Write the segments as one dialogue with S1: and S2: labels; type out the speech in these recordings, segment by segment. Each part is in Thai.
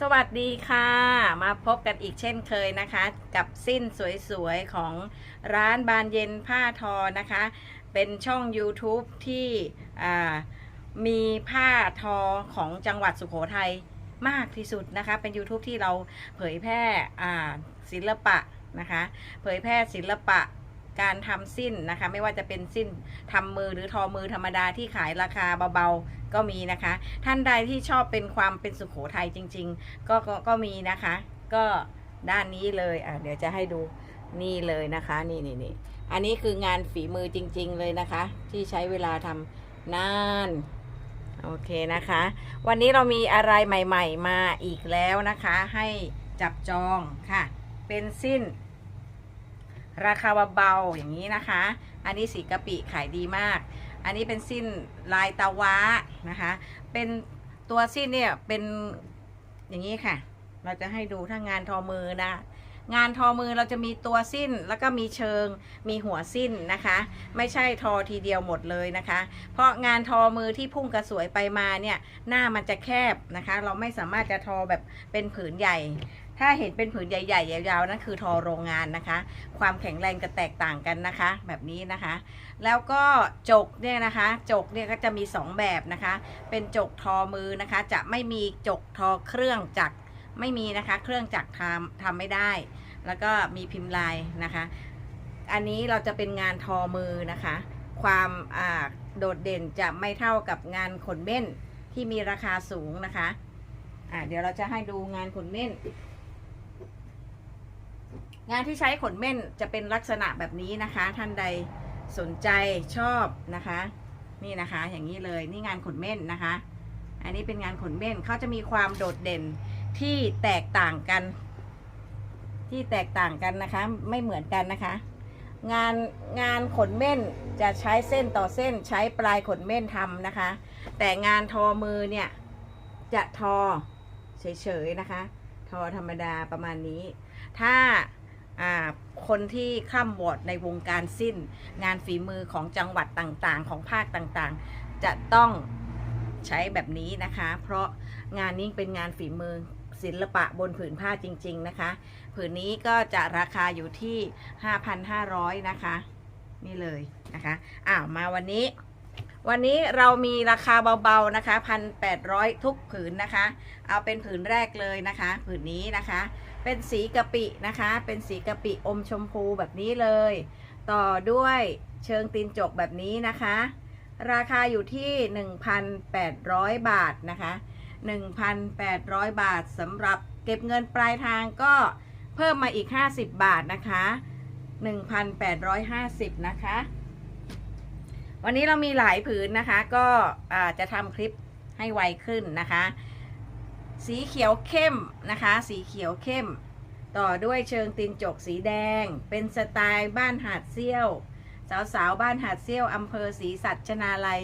S1: สวัสดีค่ะ มาพบกันอีกเช่นเคยนะคะ กับสิ้นสวยๆ ของร้านบานเย็นผ้าทอนะคะ เป็นช่อง YouTube ที่มีผ้าทอของจังหวัดสุโขทัยมากที่สุดนะคะ เป็น YouTube ที่เราเผยแพร่ศิลปะนะคะ เผยแพร่ศิลปะ การทำสิ้นนะคะ ไม่ว่าจะเป็นสิ้นทำมือหรือทอมือธรรมดาที่ขายราคาเบาๆก็มีนะคะ ท่านใดที่ชอบเป็นความเป็นสุขโขทัยจริง ๆ ก็ก็ก็มีนะคะ ก็ด้านนี้เลยอะเดี๋ยวจะให้ดูนี่เลยนะคะ นี่นี่นี่อันนี้คืองานฝีมือจริง ๆ เลยนะคะ ที่ใช้เวลาทำนานโอเคนะคะ วันนี้เรามีอะไรใหม่ ๆ มาอีกแล้วนะคะ ให้จับจองค่ะ เป็นสิ้น ราคาเบาๆอย่างนี้นะคะ อันนี้สีกะปิขายดีมาก อันนี้เป็นสิ้นลายตะวะนะคะ เป็นตัวสิ้นเนี่ยเป็นอย่างนี้ค่ะ เราจะให้ดูถ้างานทอมือนะ งานทอมือเราจะมีตัวสิ้นแล้วก็มีเชิงมีหัวสิ้นนะคะ ไม่ใช่ทอทีเดียวหมดเลยนะคะ เพราะงานทอมือที่พุ่งกระสวยไปมาเนี่ยหน้ามันจะแคบนะคะ เราไม่สามารถจะทอแบบเป็นผืนใหญ่ ถ้าเห็นเป็นผืนใหญ่ ๆ ยาวๆนั่นคือทอโรงงานนะคะ ความแข็งแรงจะแตกต่างกันนะคะ แบบนี้นะคะ แล้วก็จกเนี่ยนะคะ จกเนี่ยก็จะมี 2 แบบนะคะ เป็นจกทอมือนะคะ จะไม่มีจกทอเครื่องจักรไม่มีนะคะ เครื่องจักรทำทำไม่ได้ แล้วก็มีพิมพ์ลายนะคะ อันนี้เราจะเป็นงานทอมือนะคะ ความอ่าโดดเด่นจะไม่เท่ากับงานขนเม่นที่มีราคาสูงนะคะอ่าเดี๋ยวเราจะให้ดูงานขนเม่น งานที่ใช้ขนเม่นจะเป็นลักษณะแบบนี้นะคะ ท่านใดสนใจชอบนะคะ นี่นะคะ อย่างนี้เลยนี่งานขนเม่นนะคะ อันนี้เป็นงานขนเม่นเขาจะมีความโดดเด่นที่แตกต่างกัน ที่แตกต่างกันนะคะ ไม่เหมือนกันนะคะ งานงานขนเม่นจะใช้เส้นต่อเส้นใช้ปลายขนเม่นทำนะคะ แต่งานทอมือเนี่ยจะทอเฉยๆนะคะ ทอธรรมดาประมาณนี้ ถ้าอ่า คนที่คล่ำวอดในวงการสิ้น งานฝีมือของจังหวัดต่างๆ ของภาคต่างๆ จะต้องใช้แบบนี้นะคะ เพราะงานนี้เป็นงานฝีมือศิลปะบนผืนผ้าจริง ๆ นะคะ ผืนนี้ก็จะราคาอยู่ที่ 5,500 นะคะ นี่เลยนะคะอ้าวมาวันนี้ วันนี้เรามีราคาเบาๆนะคะ 1,800 ทุกผืนนะคะ เอาเป็นผืนแรกเลยนะคะ ผืนนี้นะคะ เป็นสีกะปินะคะ เป็นสีกะปิอมชมพูแบบนี้เลย ต่อด้วยเชิงตีนจกแบบนี้นะคะ ราคาอยู่ที่ 1,800 บาทนะคะ 1,800 บาทสำหรับเก็บเงินปลายทางก็เพิ่มมาอีก 50 บาทนะคะ 1,850 นะคะ วันนี้เรามีหลายผืนนะคะ ก็จะทำคลิปให้ไวขึ้นนะคะ สีเขียวเข้มนะคะ สีเขียวเข้ม ต่อด้วยเชิงตีนจกสีแดง เป็นสไตล์บ้านหาดเซี่ยว สาวๆบ้านหาดเซี่ยวอำเภอศรีสัชนาลัย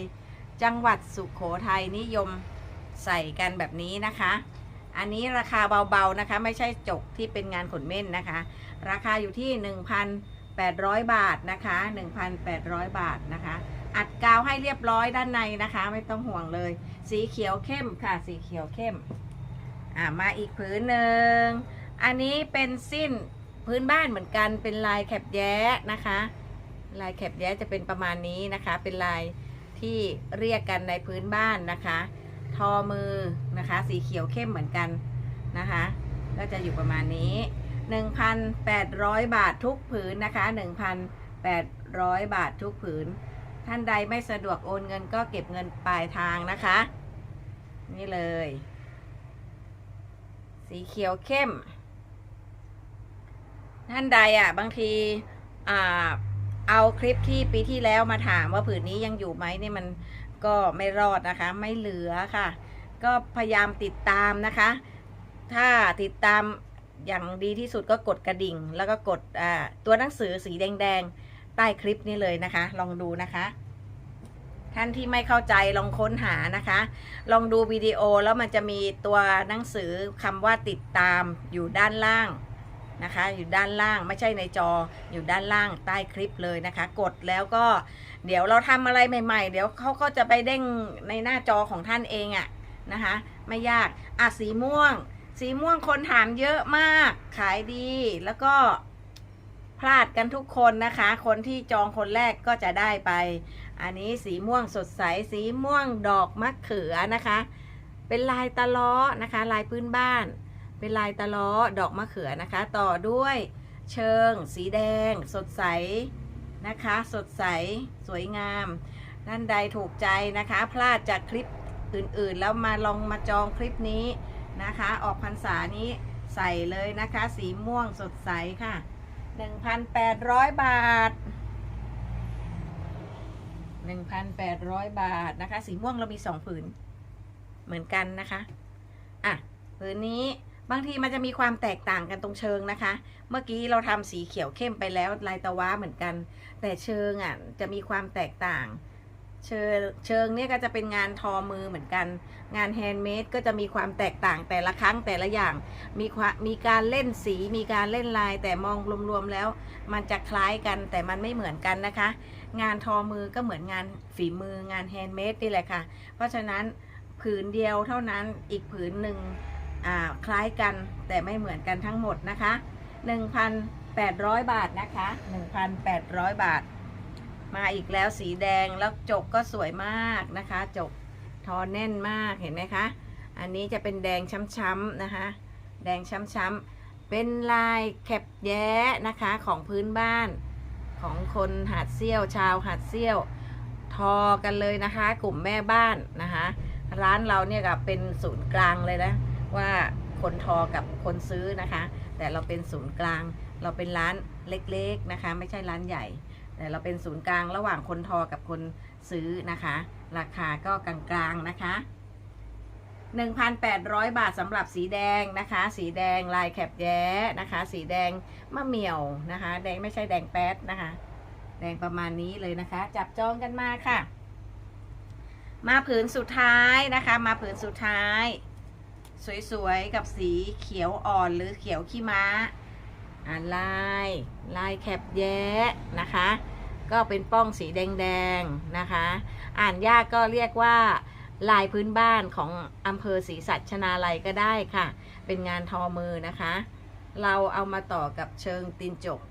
S1: จังหวัดสุขโขทัยนิยมใส่กันแบบนี้นะคะ อันนี้ราคาเบาๆนะคะ ไม่ใช่จกที่เป็นงานขนเม่นนะคะ ราคาอยู่ที่ 1,800 บาทนะคะ 1,800 บาทนะคะอัดกาวให้เรียบร้อยด้านในนะคะ ไม่ต้องห่วงเลย สีเขียวเข้มค่ะ สีเขียวเข้ม อ่ามาอีกผืนหนึ่ง อันนี้เป็นสิ้นพื้นบ้านเหมือนกัน เป็นลายแคบแย้นะคะ ลายแคบแย้จะเป็นประมาณนี้นะคะ เป็นลายที่เรียกกันในพื้นบ้านนะคะ ทอมือนะคะ สีเขียวเข้มเหมือนกันนะคะ ก็จะอยู่ประมาณนี้ 1,800 บาททุกผืนนะคะ 1,800 บาททุกผืน ท่านใดไม่สะดวกโอนเงินก็เก็บเงินปลายทางนะคะ นี่เลย สีเขียวเข้ม ท่านใดอะ บางทีอ่าเอาคลิปที่ปีที่แล้วมาถามว่าผืนนี้ยังอยู่ไหมนี่มันก็ไม่รอดนะคะ ไม่เหลือค่ะ ก็พยายามติดตามนะคะ ถ้าติดตามอย่างดีที่สุดก็กดกระดิ่ง แล้วก็กดตัวหนังสือสีแดงๆ ใต้คลิปนี้เลยนะคะ ลองดูนะคะ ท่านที่ไม่เข้าใจลองค้นหานะคะ ลองดูวิดีโอแล้วมันจะมีตัวหนังสือคำว่าติดตามอยู่ด้านล่างนะคะ อยู่ด้านล่างไม่ใช่ในจออยู่ด้านล่างใต้คลิปเลยนะคะ กดแล้วก็เดี๋ยวเราทำอะไรใหม่ ๆ เดี๋ยวเขาก็จะไปเด้งในหน้าจอของท่านเองอะนะคะ ไม่ยากอะสีม่วง สีม่วงคนถามเยอะมาก ขายดีแล้วก็ พลาดกันทุกคนนะคะ คนที่จองคนแรกก็จะได้ไป อันนี้สีม่วงสดใส สีม่วงดอกมะเขือนะคะ เป็นลายตะล้อนะคะ ลายพื้นบ้าน เป็นลายตะล้อดอกมะเขือนะคะ ต่อด้วยเชิง สีแดง สดใสนะคะ สดใสสวยงามท่านใดถูกใจนะคะ พลาดจากคลิปอื่นๆ แล้วมาลองมาจองคลิปนี้นะคะ ออกพรรษานี้ใส่เลยนะคะ สีม่วงสดใสค่ะ หนึ่งพันแปดร้อยบาทหนึ่งพันแปดร้อยบาทนะคะ สีม่วงเรามีสองผืน เหมือนกันนะคะ อะผืนนี้บางทีมันจะมีความแตกต่างกันตรงเชิงนะคะ เมื่อกี้เราทำสีเขียวเข้มไปแล้วลายตะว้าเหมือนกัน แต่เชิงอะจะมีความแตกต่าง เชิงเชิงเนี่ยก็จะเป็นงานทอมือเหมือนกัน งานแฮนด์เมดก็จะมีความแตกต่างแต่ละครั้งแต่ละอย่าง มีความมีการเล่นสีมีการเล่นลาย แต่มองรวมๆแล้ว มันจะคล้ายกันแต่มันไม่เหมือนกันนะคะ งานทอมือก็เหมือนงานฝีมืองานแฮนด์เมดนี่แหละค่ะ เพราะฉะนั้นผืนเดียวเท่านั้นอีกผืนหนึ่งคล้ายกันแต่ไม่เหมือนกันทั้งหมดนะคะ 1,800 บาทนะคะ 1,800 บาท มาอีกแล้วสีแดงแล้วจกก็สวยมากนะคะ จกทอแน่นมากเห็นไหมคะ อันนี้จะเป็นแดงช้ำๆนะคะ แดงช้ำๆเป็นลายแคบแย้นะคะของพื้นบ้านของคนหาดเซี่ยวชาวหาดเซี่ยว ทอกันเลยนะคะ กลุ่มแม่บ้านนะคะ ร้านเราเนี่ยก็เป็นศูนย์กลางเลยนะว่าคนทอกับคนซื้อนะคะ แต่เราเป็นศูนย์กลาง เราเป็นร้านเล็กๆนะคะ ไม่ใช่ร้านใหญ่ เราเป็นศูนย์กลางระหว่างคนทอกับคนซื้อนะคะ ราคาก็กลางๆนะคะ 1,800 บาทสำหรับสีแดงนะคะ สีแดงลายแคบแย้นะคะ สีแดงมะเหมี่ยวนะคะ แดงไม่ใช่แดงแป๊ดนะคะ แดงประมาณนี้เลยนะคะ จับจองกันมาค่ะ มาผืนสุดท้ายนะคะ มาผืนสุดท้าย สวยๆ กับสีเขียวอ่อนหรือเขียวขี้ม้าอ่าลายลายแคบแย้นะคะ ก็เป็นป้องสีแดงๆนะคะ อ่านยากก็เรียกว่าลายพื้นบ้านของอำเภอศรีสัชนาลัยก็ได้ค่ะ เป็นงานทอมือนะคะ เราเอามาต่อกับเชิงตีนจก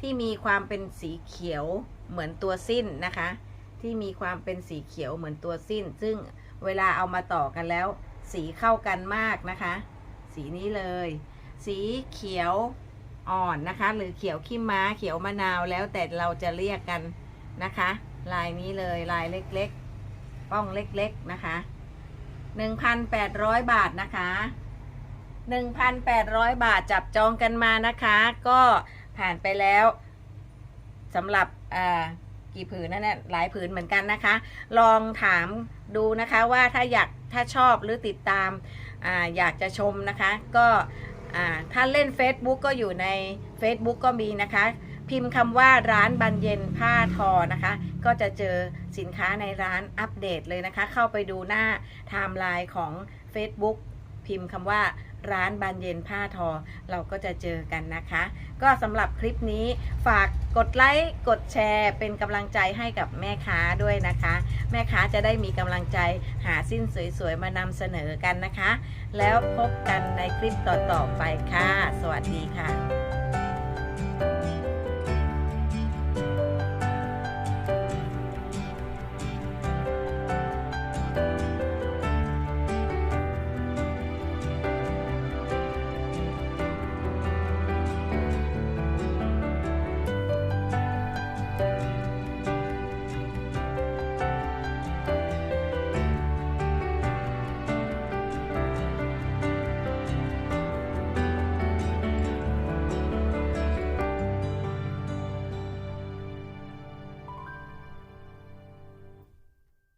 S1: ที่มีความเป็นสีเขียวเหมือนตัวสิ้นนะคะ ที่มีความเป็นสีเขียวเหมือนตัวสิ้น ซึ่งเวลาเอามาต่อกันแล้ว สีเข้ากันมากนะคะ สีนี้เลย สีเขียว อ่อนนะคะ หรือเขียวขี้ม้าเขียวมะนาวแล้วแต่เราจะเรียกกันนะคะ ลายนี้เลยลายเล็กๆ ป้องเล็กๆนะคะ 1,800 บาทนะคะ 1,800 บาทจับจองกันมานะคะ ก็ผ่านไปแล้วสำหรับอ่ากี่ผืนนั่นเนี่ยหลายผืนเหมือนกันนะคะ ลองถามดูนะคะว่าถ้าอยากถ้าชอบหรือติดตามออยากจะชมนะคะ ก็ อ่าถ้าเล่น Facebook ก็อยู่ใน Facebook ก็มีนะคะ พิมพ์คำว่าร้านบันเย็นผ้าทอนะคะ ก็จะเจอสินค้าในร้านอัปเดตเลยนะคะ เข้าไปดูหน้าไทม์ไลน์ของ Facebook พิมพ์คำว่าร้านบานเย็นผ้าทอ เราก็จะเจอกันนะคะ ก็สำหรับคลิปนี้ฝากกดไลค์กดแชร์ เป็นกำลังใจให้กับแม่ค้าด้วยนะคะ แม่ค้าจะได้มีกำลังใจหาสิ้นสวยๆ มานำเสนอกันนะคะ แล้วพบกันในคลิปต่อๆไปค่ะ สวัสดีค่ะ